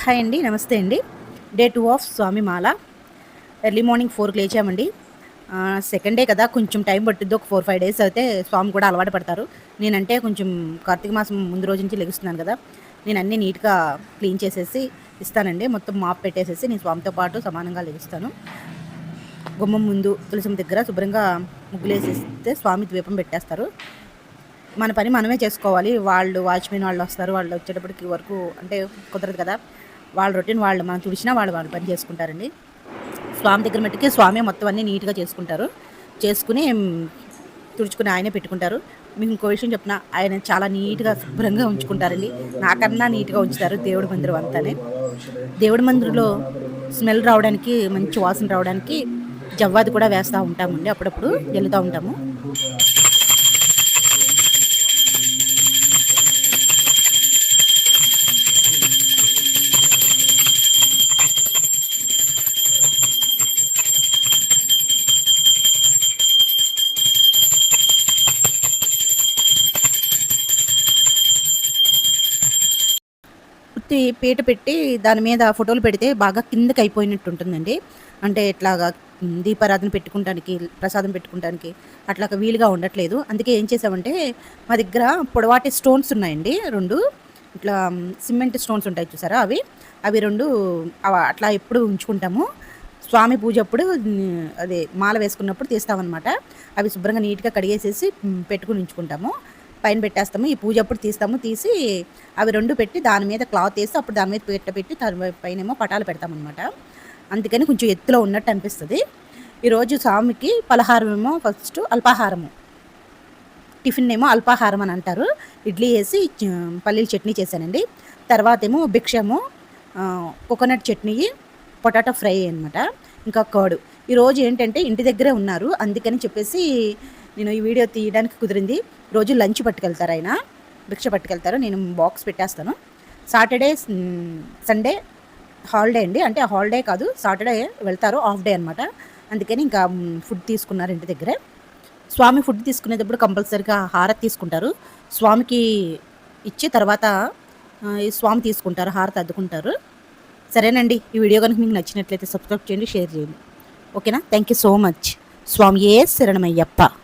Hi అండి నమస్తే అండి. Day two of Swamy Mala early morning ఫోర్కి లేచామండి. సెకండ్ డే కదా కొంచెం టైం పట్టుద్ది ఒక ఫోర్ ఫైవ్ డేస్ అయితే స్వామి కూడా అలవాటు పడతారు. నేనంటే కొంచెం కార్తీక మాసం ముందు రోజు నుంచి లెగుస్తున్నాను కదా నేను అన్నీ నీట్గా క్లీన్ చేసేసి ఇస్తానండి. మొత్తం మాప్ పెట్టేసేసి నేను స్వామితో పాటు సమానంగా లెగుస్తాను. గుమ్మం ముందు తులసం దగ్గర శుభ్రంగా ముగ్గులేసేస్తే స్వామి ద్వీపం పెట్టేస్తారు. మన పని మనమే చేసుకోవాలి. వాళ్ళు వాచ్మెన్ వాళ్ళు వస్తారు. వాళ్ళు వచ్చేటప్పటికి వరకు అంటే కుదరదు కదా. వాళ్ళ రొటీన్ వాళ్ళు మనం తుడిచినా వాళ్ళు వాళ్ళు పని చేసుకుంటారండి. స్వామి దగ్గర మట్టుకి స్వామి మొత్తం అన్నీ నీట్గా చేసుకుంటారు. చేసుకుని తుడుచుకుని ఆయనే పెట్టుకుంటారు. మీకు ఇంకో విషయం చెప్పిన ఆయన చాలా నీట్గా శుభ్రంగా ఉంచుకుంటారండి. నాకన్నా నీట్గా ఉంచుతారు దేవుడి మందిరం అంతానే. దేవుడి మందిరంలో స్మెల్ రావడానికి మంచి వాసన రావడానికి జవ్వాది కూడా వేస్తూ ఉంటామండి అప్పుడప్పుడు. వెళ్తూ ఉంటాము. ఉత్తి పీట పెట్టి దాని మీద ఫోటోలు పెడితే బాగా కిందకి అయిపోయినట్టు ఉంటుందండి అంటే ఇట్లాగా దీపారాధన పెట్టుకుంటానికి ప్రసాదం పెట్టుకుంటానికి అట్లా వీలుగా ఉండట్లేదు. అందుకే ఏం చేసామంటే మా దగ్గర పొడవాటి స్టోన్స్ ఉన్నాయండి రెండు. ఇట్లా సిమెంట్ స్టోన్స్ ఉంటాయి చూసారా అవి? అవి రెండు అవ- అట్లా ఎప్పుడు ఉంచుకుంటాము. స్వామి పూజ అప్పుడు అదే మాల వేసుకున్నప్పుడు తీస్తామన్నమాట. అవి శుభ్రంగా నీట్గా కడిగేసేసి పెట్టుకుని ఉంచుకుంటాము. పైన పెట్టేస్తాము ఈ పూజ అప్పుడు తీస్తాము తీసి అవి రెండు పెట్టి దాని మీద క్లాత్ వేసి అప్పుడు దాని మీద పెట్ట పెట్టి దాని పైన ఏమో పటాలు పెడతామన్నమాట. అందుకని కొంచెం ఎత్తులో ఉన్నట్టు అనిపిస్తుంది. ఈరోజు స్వామికి పలహారం ఏమో ఫస్ట్ అల్పాహారము. టిఫిన్ ఏమో అల్పాహారం అని అంటారు. ఇడ్లీ వేసి పల్లీలు పల్లీల చట్నీ చేశానండి. తర్వాత ఏమో భిక్షము కోకోనట్ చట్నీ పొటాటో ఫ్రై అనమాట ఇంకా కర్డు. ఈరోజు ఏంటంటే ఇంటి దగ్గరే ఉన్నారు. అందుకని చెప్పేసి నేను ఈ వీడియో తీయడానికి కుదిరింది. రోజు లంచ్ పట్టుకెళ్తారు ఆయన. భిక్ష పట్టుకెళ్తారు. నేను బాక్స్ పెట్టేస్తాను. సాటర్డే సండే హాలిడే అండి. అంటే హాలిడే కాదు సాటర్డే వెళ్తారు. హాఫ్ డే అనమాట అందుకని ఇంకా ఫుడ్ తీసుకున్నారు ఇంటి దగ్గరే. స్వామి ఫుడ్ తీసుకునేటప్పుడు కంపల్సరీగా హారతి తీసుకుంటారు. స్వామికి ఇచ్చి తర్వాత ఈ స్వామి తీసుకుంటారు. హారతి అద్దుకుంటారు. సరేనండి. ఈ వీడియో కనుక మీకు నచ్చినట్లయితే సబ్స్క్రైబ్ చేయండి షేర్ చేయండి. ఓకేనా? Thank you so much. స్వామి ఏ శరణమయ్యప్ప.